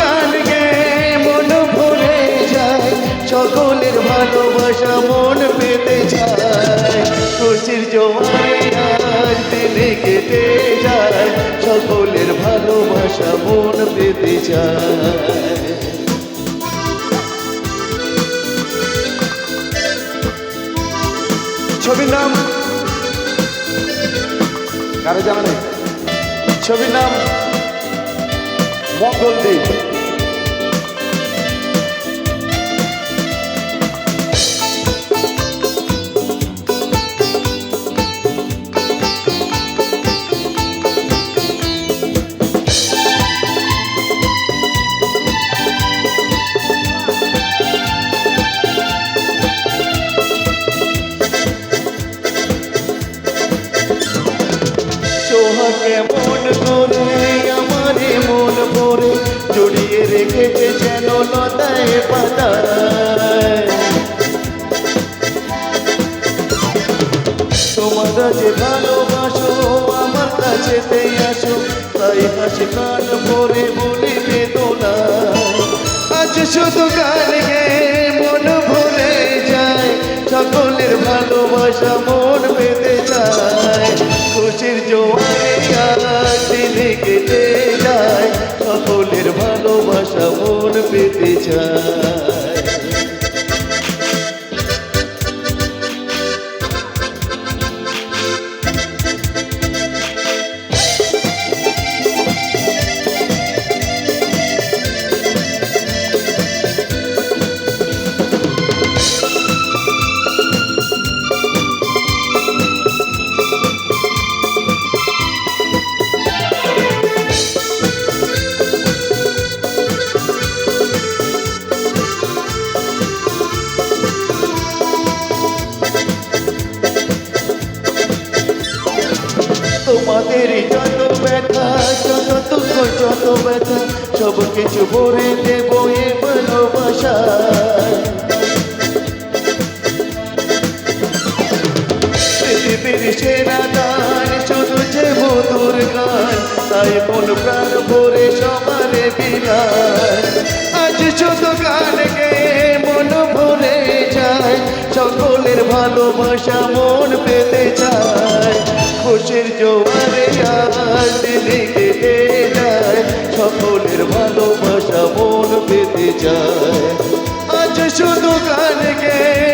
গান গে মন ভরে যায়, সকলের ভালোবাসা মন পেতে যায়। খুশির জোয়ারে আর কেটে যায়, সকলের ভালোবাসা মন পেতে যায়। ছবির নাম? কারও জানা নেই? ছবির নাম? মঙ্গলদ্বীপ সোহাকে মন করে আমারে ভরে জড়িয়ে রেখেছে যেন লতায় পাতায় তোমরা যে ভালোবাসো, আমার কাছে আসো, তাই হাসি কান ভরে বলি বেদনা। আজ শুধু গান গেয়ে মন ভরে যায়, সকলের ভালোবাসা মন পেতে চায়। খুশির জোয়ারে দিনে কেটে পেতে তোমাদের যত ব্যথা, যত দুঃখ, যত ব্যথা, সব কিছু ভরে দেব এ পৃথিবীর সেরা গান শুধু যে মধুর গান, তাই মন প্রাণ ভরে সবারে বিলায় আজ শুধু গান গে, মন ভরে যায়, সকলের ভালোবাসা মন পেতে চায়। খুশির জোয়ারে আজ কেটে যায় সকলের ভালোবাসা মন পেতে যায় আজ শুধু গান গে